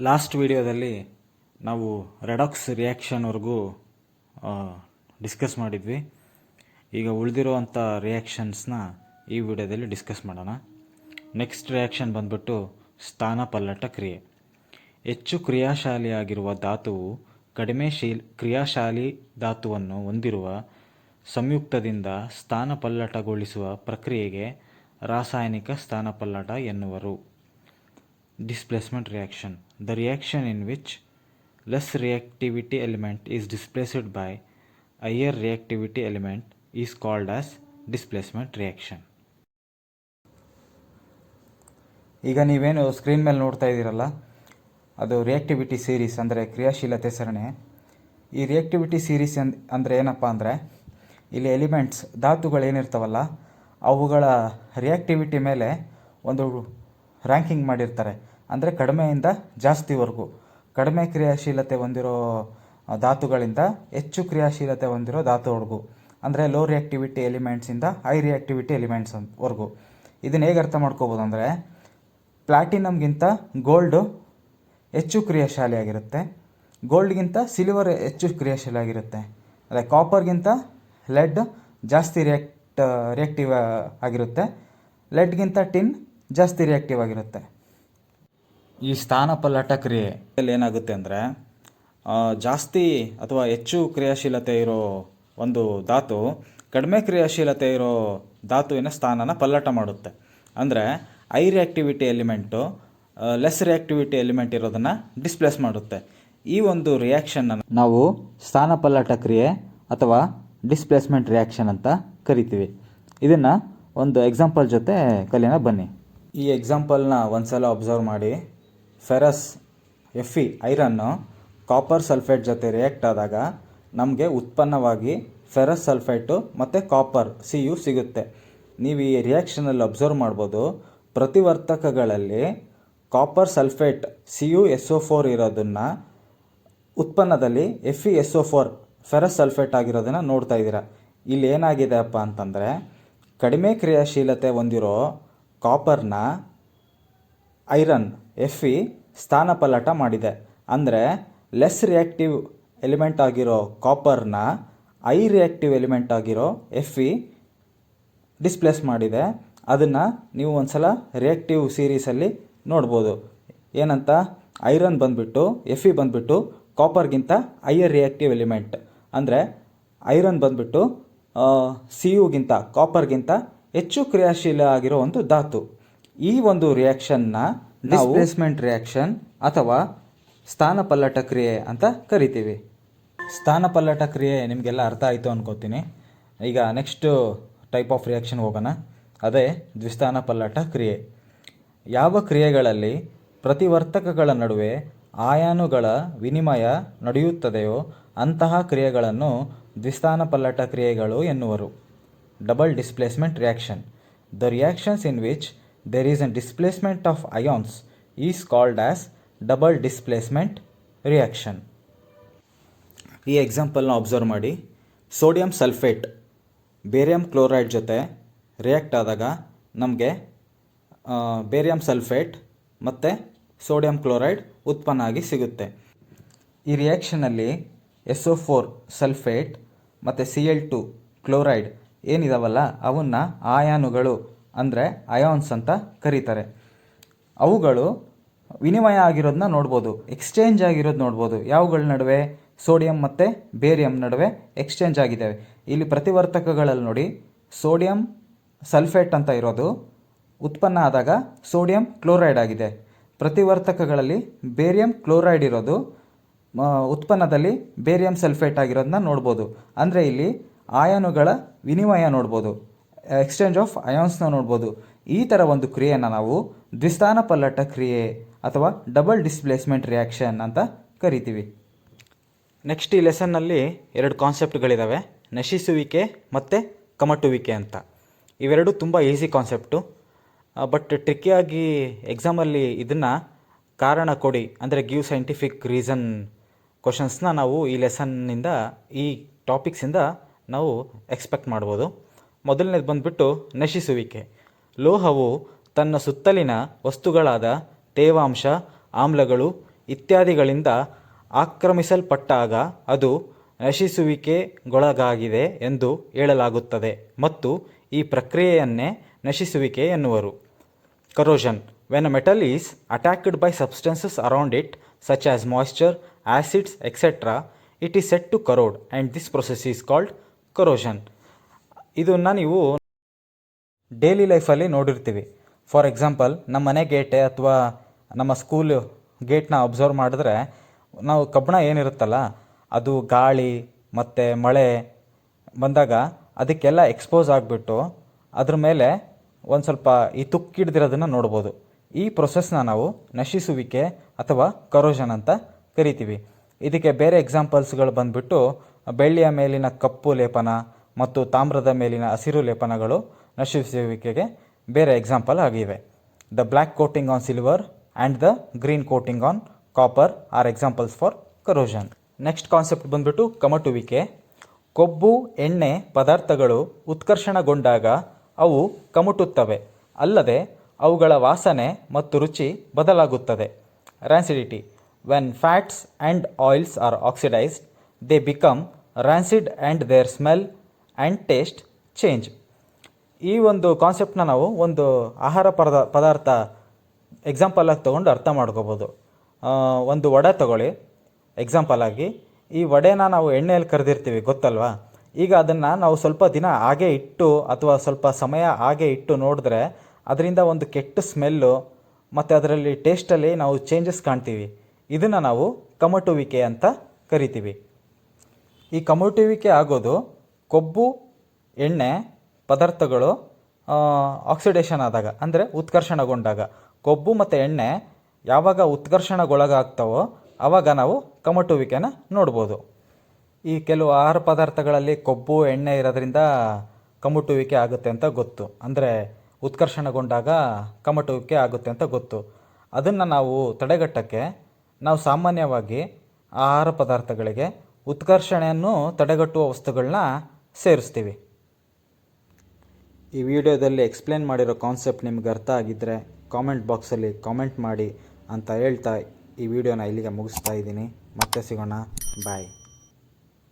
Last ವಿಡಿಯೋದಲ್ಲಿ ನಾವು redox ರಿಯಾಕ್ಷನ್ವರೆಗೂ discuss ಮಾಡಿದ್ವಿ. ಈಗ ಉಳಿದಿರುವಂಥ ರಿಯಾಕ್ಷನ್ಸ್ನ ಈ ವಿಡಿಯೋದಲ್ಲಿ ಡಿಸ್ಕಸ್ ಮಾಡೋಣ. ನೆಕ್ಸ್ಟ್ ರಿಯಾಕ್ಷನ್ ಬಂದ್ಬಿಟ್ಟು ಸ್ಥಾನ ಪಲ್ಲಟ ಕ್ರಿಯೆ. ಹೆಚ್ಚು ಕ್ರಿಯಾಶಾಲಿಯಾಗಿರುವ ಧಾತುವು ಕಡಿಮೆ ಶೀಲ್, ಕ್ರಿಯಾಶಾಲಿ ಧಾತುವನ್ನು ಹೊಂದಿರುವ ಸಂಯುಕ್ತದಿಂದ ಸ್ಥಾನಪಲ್ಲಟಗೊಳಿಸುವ ಪ್ರಕ್ರಿಯೆಗೆ ರಾಸಾಯನಿಕ ಸ್ಥಾನಪಲ್ಲಟ ಎನ್ನುವರು. Displacement reaction the reaction in which less reactivity element is displaced by higher reactivity element is called as displacement reaction ಈಗ ನೀವೇನು ಸ್ಕ್ರೀನ್ ಮೇಲೆ ನೋಡ್ತಾ ಇದ್ದೀರಲ್ಲ ಅದು ರಿಯಾಕ್ಟಿವಿಟಿ ಸೀರೀಸ್ ಅಂದರೆ ಕ್ರಿಯಾಶೀಲತೆ ಸರಣಿ ಈ ರಿಯಾಕ್ಟಿವಿಟಿ ಸೀರೀಸ್ ಅಂದ್ ಅಂದರೆ ಏನಪ್ಪ ಅಂದರೆ ಇಲ್ಲಿ ಎಲಿಮೆಂಟ್ಸ್ ಧಾತುಗಳೇನಿರ್ತಾವಲ್ಲ ಅವುಗಳ ರಿಯಾಕ್ಟಿವಿಟಿ ಮೇಲೆ ಒಂದು ರ್ಯಾಂಕಿಂಗ್ ಮಾಡಿರ್ತಾರೆ ಅಂದರೆ ಕಡಿಮೆಯಿಂದ ಜಾಸ್ತಿವರೆಗೂ. ಕಡಿಮೆ ಕ್ರಿಯಾಶೀಲತೆ ಹೊಂದಿರೋ ಧಾತುಗಳಿಂದ ಹೆಚ್ಚು ಕ್ರಿಯಾಶೀಲತೆ ಹೊಂದಿರೋ ಧಾತುವರೆಗೂ. ಅಂದರೆ ಲೋ ರಿಯಾಕ್ಟಿವಿಟಿ ಎಲಿಮೆಂಟ್ಸಿಂದ ಹೈ ರಿಯಾಕ್ಟಿವಿಟಿ ಎಲಿಮೆಂಟ್ಸ್ ವರೆಗೂ. ಇದನ್ನು ಹೇಗೆ ಅರ್ಥ ಮಾಡ್ಕೋಬೋದು ಅಂದರೆ ಪ್ಲಾಟಿನಮ್ಗಿಂತ ಗೋಲ್ಡು ಹೆಚ್ಚು ಕ್ರಿಯಾಶಾಲಿಯಾಗಿರುತ್ತೆ. ಗೋಲ್ಡ್ಗಿಂತ ಸಿಲ್ವರ್ ಹೆಚ್ಚು ಕ್ರಿಯಾಶೀಲಿಯಾಗಿರುತ್ತೆ ಅದೇ ಕಾಪರ್ಗಿಂತ ಲೆಡ್ ಜಾಸ್ತಿ ರಿಯಾಕ್ಟ್ ರಿಯಾಕ್ಟಿವ್ ಆಗಿರುತ್ತೆ. ಲೆಡ್ಗಿಂತ ಟಿನ್ ಜಾಸ್ತಿ ರಿಯಾಕ್ಟಿವ್ ಆಗಿರುತ್ತೆ. ಈ ಸ್ಥಾನ ಪಲ್ಲಟ ಕ್ರಿಯೆಯಲ್ಲಿ ಏನಾಗುತ್ತೆ ಅಂದರೆ ಜಾಸ್ತಿ ಅಥವಾ ಹೆಚ್ಚು ಕ್ರಿಯಾಶೀಲತೆ ಇರೋ ಒಂದು ಧಾತು ಕಡಿಮೆ ಕ್ರಿಯಾಶೀಲತೆ ಇರೋ ಧಾತುವಿನ ಸ್ಥಾನನ ಪಲ್ಲಟ ಮಾಡುತ್ತೆ. ಅಂದರೆ high reactivity element less reactivity element ಇರೋದನ್ನು ಡಿಸ್ಪ್ಲೇಸ್ ಮಾಡುತ್ತೆ. ಈ ಒಂದು ರಿಯಾಕ್ಷನ್ನ ನಾವು ಸ್ಥಾನ ಪಲ್ಲಟ ಕ್ರಿಯೆ ಅಥವಾ ಡಿಸ್ಪ್ಲೇಸ್ಮೆಂಟ್ ರಿಯಾಕ್ಷನ್ ಅಂತ ಕರಿತೀವಿ. ಇದನ್ನು ಒಂದು ಎಕ್ಸಾಂಪಲ್ ಜೊತೆ ಕಲಿಯೋಣ ಬನ್ನಿ. ಈ ಎಕ್ಸಾಂಪಲ್ನ ಒಂದ್ಸಲ ಅಬ್ಸರ್ವ್ ಮಾಡಿ. Ferrous F iron copper sulphate ಜೊತೆ ರಿಯಾಕ್ಟ್ ಆದಾಗ ನಮಗೆ ಉತ್ಪನ್ನವಾಗಿ ಫೆರಸ್ ಸಲ್ಫೇಟು ಮತ್ತು ಕಾಪರ್ ಸಿ ಯು ಸಿಗುತ್ತೆ. ನೀವು ಈ ರಿಯಾಕ್ಷನಲ್ಲಿ ಅಬ್ಸರ್ವ್ ಮಾಡ್ಬೋದು, ಪ್ರತಿವರ್ತಕಗಳಲ್ಲಿ copper sulphate C U S O four ಇರೋದನ್ನು ಉತ್ಪನ್ನದಲ್ಲಿ F E S O four ferrous sulphate ಆಗಿರೋದನ್ನು ನೋಡ್ತಾ ಇದ್ದೀರಾ. ಇಲ್ಲಿ ಏನಾಗಿದೆ ಅಪ್ಪ ಅಂತಂದರೆ, ಕಡಿಮೆ ಕ್ರಿಯಾಶೀಲತೆ ಹೊಂದಿರೋ ಕಾಪರ್ನ ಐರನ್ ಎಫ್ ಇ ಸ್ಥಾನಪಲ್ಲಟ ಮಾಡಿದೆ. ಅಂದರೆ ಲೆಸ್ ರಿಯಾಕ್ಟಿವ್ ಎಲಿಮೆಂಟ್ ಆಗಿರೋ ಕಾಪರ್ನ ಐ ರಿಯಾಕ್ಟಿವ್ ಎಲಿಮೆಂಟ್ ಆಗಿರೋ ಎಫ್ ಇ ಡಿಸ್ಪ್ಲೇಸ್ ಮಾಡಿದೆ. ಅದನ್ನು ನೀವು ಒಂದ್ಸಲ ರಿಯಾಕ್ಟಿವ್ ಸೀರೀಸಲ್ಲಿ ನೋಡ್ಬೋದು. ಏನಂತ? ಐರನ್ ಬಂದುಬಿಟ್ಟು ಎಫ್ ಇ ಬಂದುಬಿಟ್ಟು ಕಾಪರ್ಗಿಂತ ಐಯರ್ ರಿಯಾಕ್ಟಿವ್ ಎಲಿಮೆಂಟ್ ಅಂದರೆ ಐರನ್ ಬಂದುಬಿಟ್ಟು ಸಿ ಯುಗಿಂತ ಕಾಪರ್ಗಿಂತ ಹೆಚ್ಚು ಕ್ರಿಯಾಶೀಲ ಆಗಿರೋ ಒಂದು ಧಾತು. ಈ ಒಂದು ರಿಯಾಕ್ಷನ್ನ ಡಿಸ್ಪ್ಲೇಸ್ಮೆಂಟ್ ರಿಯಾಕ್ಷನ್ ಅಥವಾ ಸ್ಥಾನಪಲ್ಲಟ ಕ್ರಿಯೆ ಅಂತ ಕರಿತೀವಿ. ಸ್ಥಾನಪಲ್ಲಟ ಕ್ರಿಯೆ ನಿಮಗೆಲ್ಲ ಅರ್ಥ ಆಯಿತು ಅನ್ಕೋತೀನಿ. ಈಗ ನೆಕ್ಸ್ಟ್ ಟೈಪ್ ಆಫ್ ರಿಯಾಕ್ಷನ್ ಹೋಗೋಣ. ಅದೇ ದ್ವಿಸ್ಥಾನ ಪಲ್ಲಟ ಕ್ರಿಯೆ. ಯಾವ ಕ್ರಿಯೆಗಳಲ್ಲಿ ಪ್ರತಿವರ್ತಕಗಳ ನಡುವೆ ಆಯಾನುಗಳ ವಿನಿಮಯ ನಡೆಯುತ್ತದೆಯೋ ಅಂತಹ ಕ್ರಿಯೆಗಳನ್ನು ದ್ವಿಸ್ಥಾನ ಪಲ್ಲಟ ಕ್ರಿಯೆಗಳು ಎನ್ನುವರು. Double displacement reaction the reactions in which there is a displacement of ions is called as double displacement reaction ಈ ಎಕ್ಸಾಂಪಲ್ನ ಅಬ್ಸರ್ವ್ ಮಾಡಿ. ಸೋಡಿಯಂ ಸಲ್ಫೇಟ್ ಬೇರಿಯಂ ಕ್ಲೋರೈಡ್ ಜೊತೆ ರಿಯಾಕ್ಟ್ ಆದಾಗ ನಮಗೆ ಬೇರಿಯಂ ಸಲ್ಫೇಟ್ ಮತ್ತು ಸೋಡಿಯಂ ಕ್ಲೋರೈಡ್ ಉತ್ಪನ್ನ ಆಗಿ ಸಿಗುತ್ತೆ. ಈ ರಿಯಾಕ್ಷನಲ್ಲಿ ಎಸ್ ಒ ಫೋರ್ ಸಲ್ಫೇಟ್ ಮತ್ತು ಸಿ ಎಲ್ ಟು ಕ್ಲೋರೈಡ್ ಏನಿದಾವಲ್ಲ, ಅವನ್ನ ಆಯಾನುಗಳು ಅಂದರೆ ಅಯಾನ್ಸ್ ಅಂತ ಕರೀತಾರೆ. ಅವುಗಳು ವಿನಿಮಯ ಆಗಿರೋದನ್ನ ನೋಡ್ಬೋದು ಎಕ್ಸ್ಚೇಂಜ್ ಆಗಿರೋದು ನೋಡ್ಬೋದು. ಯಾವುಗಳ ನಡುವೆ? ಸೋಡಿಯಂ ಮತ್ತು ಬೇರಿಯಂ ನಡುವೆ ಎಕ್ಸ್ಚೇಂಜ್ ಆಗಿದ್ದಾವೆ. ಇಲ್ಲಿ ಪ್ರತಿವರ್ತಕಗಳಲ್ಲಿ ನೋಡಿ ಸೋಡಿಯಂ ಸಲ್ಫೇಟ್ ಅಂತ ಇರೋದು, ಉತ್ಪನ್ನ ಆದಾಗ ಸೋಡಿಯಂ ಕ್ಲೋರೈಡ್ ಆಗಿದೆ. ಪ್ರತಿವರ್ತಕಗಳಲ್ಲಿ ಬೇರಿಯಂ ಕ್ಲೋರೈಡ್ ಇರೋದು ಉತ್ಪನ್ನದಲ್ಲಿ ಬೇರಿಯಂ ಸಲ್ಫೇಟ್ ಆಗಿರೋದನ್ನ ನೋಡ್ಬೋದು. ಅಂದರೆ ಇಲ್ಲಿ ಆಯನುಗಳ ವಿನಿಮಯ ನೋಡ್ಬೋದು. ಎಕ್ಸ್ಚೇಂಜ್ ಆಫ್ ಅಯಾನ್ಸ್ನ ನೋಡ್ಬೋದು. ಈ ಥರ ಒಂದು ಕ್ರಿಯೆಯನ್ನು ನಾವು ದ್ವಿಸ್ಥಾನ ಪಲ್ಲಟ ಕ್ರಿಯೆ ಅಥವಾ ಡಬಲ್ ಡಿಸ್ಪ್ಲೇಸ್ಮೆಂಟ್ ರಿಯಾಕ್ಷನ್ ಅಂತ ಕರಿತೀವಿ. ನೆಕ್ಸ್ಟ್ ಈ ಲೆಸನ್ನಲ್ಲಿ ಎರಡು ಕಾನ್ಸೆಪ್ಟ್ಗಳಿದ್ದಾವೆ ನಶಿಸುವಿಕೆ ಮತ್ತು ಕಮಟುವಿಕೆ ಅಂತ. ಇವೆರಡು ತುಂಬ ಈಸಿ ಕಾನ್ಸೆಪ್ಟು. ಬಟ್ ಟ್ರಿಕ್ಕಿಯಾಗಿ ಎಕ್ಸಾಮಲ್ಲಿ ಇದನ್ನು ಕಾರಣ ಕೊಡಿ, ಅಂದರೆ ಗಿವ್ ಸೈಂಟಿಫಿಕ್ ರೀಸನ್ ಕ್ವಶನ್ಸ್ನ ನಾವು ಈ ಲೆಸನ್ನಿಂದ ಈ ಟಾಪಿಕ್ಸಿಂದ ನಾವು ಎಕ್ಸ್ಪೆಕ್ಟ್ ಮಾಡ್ಬೋದು. ಮೊದಲನೇದು ಬಂದುಬಿಟ್ಟು ನಶಿಸುವಿಕೆ. ಲೋಹವು ತನ್ನ ಸುತ್ತಲಿನ ವಸ್ತುಗಳಾದ ತೇವಾಂಶ, ಆಮ್ಲಗಳು ಇತ್ಯಾದಿಗಳಿಂದ ಆಕ್ರಮಿಸಲ್ಪಟ್ಟಾಗ ಅದು ನಶಿಸುವಿಕೆಗೊಳಗಾಗಿದೆ ಎಂದು ಹೇಳಲಾಗುತ್ತದೆ ಮತ್ತು ಈ ಪ್ರಕ್ರಿಯೆಯನ್ನೇ ನಶಿಸುವಿಕೆ ಎನ್ನುವರು. Corrosion when a metal is attacked by substances around it such as moisture acids etcetera it is said to corrode and this process is called corrosion. ಇದನ್ನ ನೀವು ಡೈಲಿ ಲೈಫಲ್ಲಿ ನೋಡಿರ್ತೀವಿ. ಫಾರ್ ಎಕ್ಸಾಂಪಲ್ ನಮ್ಮ ಮನೆ ಗೇಟೆ ಅಥವಾ ನಮ್ಮ ಸ್ಕೂಲ್ ಗೇಟ್ನ ಅಬ್ಸರ್ವ್ ಮಾಡಿದ್ರೆ, ನಾವು ಕಬ್ಬಣ ಏನಿರುತ್ತಲ್ಲ, ಅದು ಗಾಳಿ ಮತ್ತು ಮಳೆ ಬಂದಾಗ ಅದಕ್ಕೆಲ್ಲ ಎಕ್ಸ್ಪೋಸ್ ಆಗಿಬಿಟ್ಟು ಅದ್ರ ಮೇಲೆ ಒಂದು ಸ್ವಲ್ಪ ಈ ತುಕ್ಕಿಡ್ದಿರೋದನ್ನು ನೋಡ್ಬೋದು. ಈ ಪ್ರೊಸೆಸ್ನ ನಾವು ನಶಿಸುವಿಕೆ ಅಥವಾ ಕರೋಷನ್ ಅಂತ ಕರಿತೀವಿ. ಇದಕ್ಕೆ ಬೇರೆ ಎಕ್ಸಾಂಪಲ್ಸ್ಗಳು ಬಂದ್ಬಿಟ್ಟು, ಬೆಳ್ಳಿಯ ಮೇಲಿನ ಕಪ್ಪು ಲೇಪನ ಮತ್ತು ತಾಮ್ರದ ಮೇಲಿನ ಹಸಿರು ಲೇಪನಗಳು ನಶಿಸುವಿಕೆಗೆ ಬೇರೆ ಎಕ್ಸಾಂಪಲ್ ಆಗಿವೆ. The black coating on silver and the green coating on copper are examples for corrosion next concept ಬಂದ್ಬಿಟ್ಟು ಕಮಟುವಿಕೆ. ಕೊಬ್ಬು, ಎಣ್ಣೆ ಪದಾರ್ಥಗಳು ಉತ್ಕರ್ಷಣಗೊಂಡಾಗ ಅವು ಕಮಟುತ್ತವೆ. ಅಲ್ಲದೆ ಅವುಗಳ ವಾಸನೆ ಮತ್ತು ರುಚಿ ಬದಲಾಗುತ್ತದೆ. Rancidity when fats and oils are oxidised they become rancid and their smell and taste change ಈ ಒಂದು ಕಾನ್ಸೆಪ್ಟನ್ನ ನಾವು ಒಂದು ಆಹಾರ ಪದ ಪದಾರ್ಥ ಎಕ್ಸಾಂಪಲಾಗಿ ತೊಗೊಂಡು ಅರ್ಥ ಮಾಡ್ಕೋಬೋದು. ಒಂದು ವಡೆ ತಗೊಳ್ಳಿ. ಎಕ್ಸಾಂಪಲ್ ಆಗಿ, ಈ ವಡೆನ ನಾವು ಎಣ್ಣೆಯಲ್ಲಿ ಕರೆದಿರ್ತೀವಿ, ಗೊತ್ತಲ್ವಾ? ಈಗ ಅದನ್ನು ನಾವು ಸ್ವಲ್ಪ ದಿನ ಹಾಗೆ ಇಟ್ಟು ಅಥವಾ ಸ್ವಲ್ಪ ಸಮಯ ಹಾಗೆ ಇಟ್ಟು ನೋಡಿದ್ರೆ ಅದರಿಂದ ಒಂದು ಕೆಟ್ಟ ಸ್ಮೆಲ್ಲು ಮತ್ತು ಅದರಲ್ಲಿ ಟೇಸ್ಟಲ್ಲಿ ನಾವು ಚೇಂಜಸ್ ಕಾಣ್ತೀವಿ. ಇದನ್ನು ನಾವು ಕಮಟುವಿಕೆ ಅಂತ ಕರಿತೀವಿ. ಈ ಕಮಟುವಿಕೆ ಆಗೋದು ಕೊಬ್ಬು, ಎಣ್ಣೆ ಪದಾರ್ಥಗಳು ಆಕ್ಸಿಡೇಷನ್ ಆದಾಗ, ಅಂದರೆ ಉತ್ಕರ್ಷಣಗೊಂಡಾಗ. ಕೊಬ್ಬು ಮತ್ತು ಎಣ್ಣೆ ಯಾವಾಗ ಉತ್ಕರ್ಷಣಗೊಳಗಾಗ್ತವೋ ಆವಾಗ ನಾವು ಕಮಟುವಿಕೆನ ನೋಡ್ಬೋದು. ಈ ಕೆಲವು ಆಹಾರ ಪದಾರ್ಥಗಳಲ್ಲಿ ಕೊಬ್ಬು, ಎಣ್ಣೆ ಇರೋದ್ರಿಂದ ಕಮಟುವಿಕೆ ಆಗುತ್ತೆ ಅಂತ ಗೊತ್ತು. ಅಂದರೆ ಉತ್ಕರ್ಷಣಗೊಂಡಾಗ ಕಮಟುವಿಕೆ ಆಗುತ್ತೆ ಅಂತ ಗೊತ್ತು. ಅದನ್ನು ನಾವು ತಡೆಗಟ್ಟಕ್ಕೆ ನಾವು ಸಾಮಾನ್ಯವಾಗಿ ಆಹಾರ ಪದಾರ್ಥಗಳಿಗೆ ಉತ್ಕರ್ಷಣೆಯನ್ನು ತಡೆಗಟ್ಟುವ ವಸ್ತುಗಳನ್ನ ಸೇರಿಸ್ತೀವಿ. ಈ ವಿಡಿಯೋದಲ್ಲಿ ಎಕ್ಸ್ಪ್ಲೇನ್ ಮಾಡಿರೋ ಕಾನ್ಸೆಪ್ಟ್ ನಿಮ್ಗೆ ಅರ್ಥ ಆಗಿದ್ದರೆ ಕಾಮೆಂಟ್ ಬಾಕ್ಸಲ್ಲಿ ಕಾಮೆಂಟ್ ಮಾಡಿ ಅಂತ ಹೇಳ್ತಾ ಈ ವಿಡಿಯೋನ ಇಲ್ಲಿಗೆ ಮುಗಿಸ್ತಾ ಇದ್ದೀನಿ. ಮತ್ತೆ ಸಿಗೋಣ. ಬಾಯ್